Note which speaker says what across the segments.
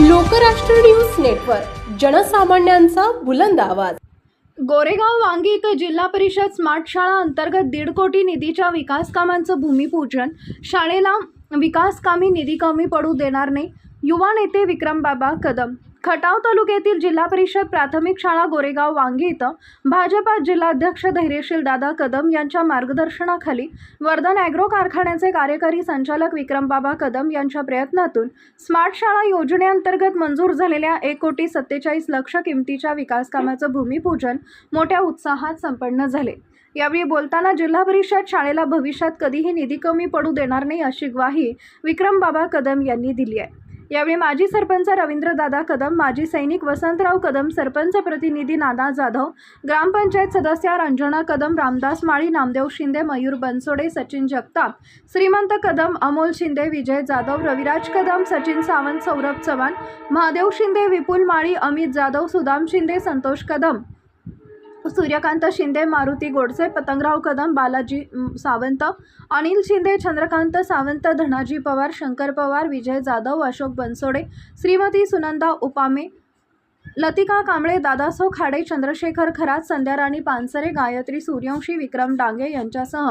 Speaker 1: Lokrashtra news network जनसामान्यांचा बुलंद आवाज.
Speaker 2: गोरेगाव वांगी इथं जिल्हा परिषद स्मार्ट शाळा अंतर्गत दीड कोटी निधीच्या विकास कामांचं भूमिपूजन. शाळेला विकास कामी निधी कमी पडू देणार नाही. युवा नेते विक्रमबाबा कदम. खटाव तालुक्यातील जिल्हा परिषद प्राथमिक शाळा गोरेगाव वांगी इथं भाजपा जिल्हाध्यक्ष धैर्यशील दादा कदम यांच्या मार्गदर्शनाखाली वर्धन ॲग्रो कारखान्याचे कार्यकारी संचालक विक्रमबाबा कदम यांच्या प्रयत्नातून स्मार्ट शाळा योजनेअंतर्गत मंजूर झालेल्या एक कोटी सत्तेचाळीस लक्ष किमतीच्या विकासकामाचं भूमिपूजन मोठ्या उत्साहात संपन्न झाले. यावेळी बोलताना जिल्हा परिषद शाळेला भविष्यात कधीही निधी कमी पडू देणार नाही अशी ग्वाही विक्रमबाबा कदम यांनी दिली आहे. यावेळी माजी सरपंच रवींद्रदादा कदम माजी सैनिक वसंतराव कदम सरपंच प्रतिनिधी नाना जाधव ग्रामपंचायत सदस्या रंजना कदम रामदास माळी नामदेव शिंदे मयूर बनसोडे सचिन जगताप श्रीमंत कदम अमोल शिंदे विजय जाधव रविराज कदम सचिन सावंत सौरभ चव्हाण महादेव शिंदे विपुल माळी अमित जाधव सुदाम शिंदे संतोष कदम. सूर्यकांत शिंदे मारुती गोडसे पतंगराव कदम बालाजी सावंत अनिल शिंदे चंद्रकांत सावंत धनाजी पवार शंकर पवार विजय जाधव अशोक बनसोडे श्रीमती सुनंदा उपामे लतिका कांबळे दादासो खाडे चंद्रशेखर खरात संध्याराणी पानसरे गायत्री सूर्यवंशी विक्रम डांगे यांच्यासह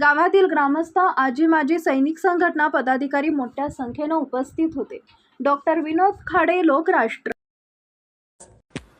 Speaker 2: गावातील ग्रामस्थ आजी माजी सैनिक संघटना पदाधिकारी मोठ्या संख्येनं उपस्थित होते. डॉक्टर विनोद खाडे लोकराष्ट्र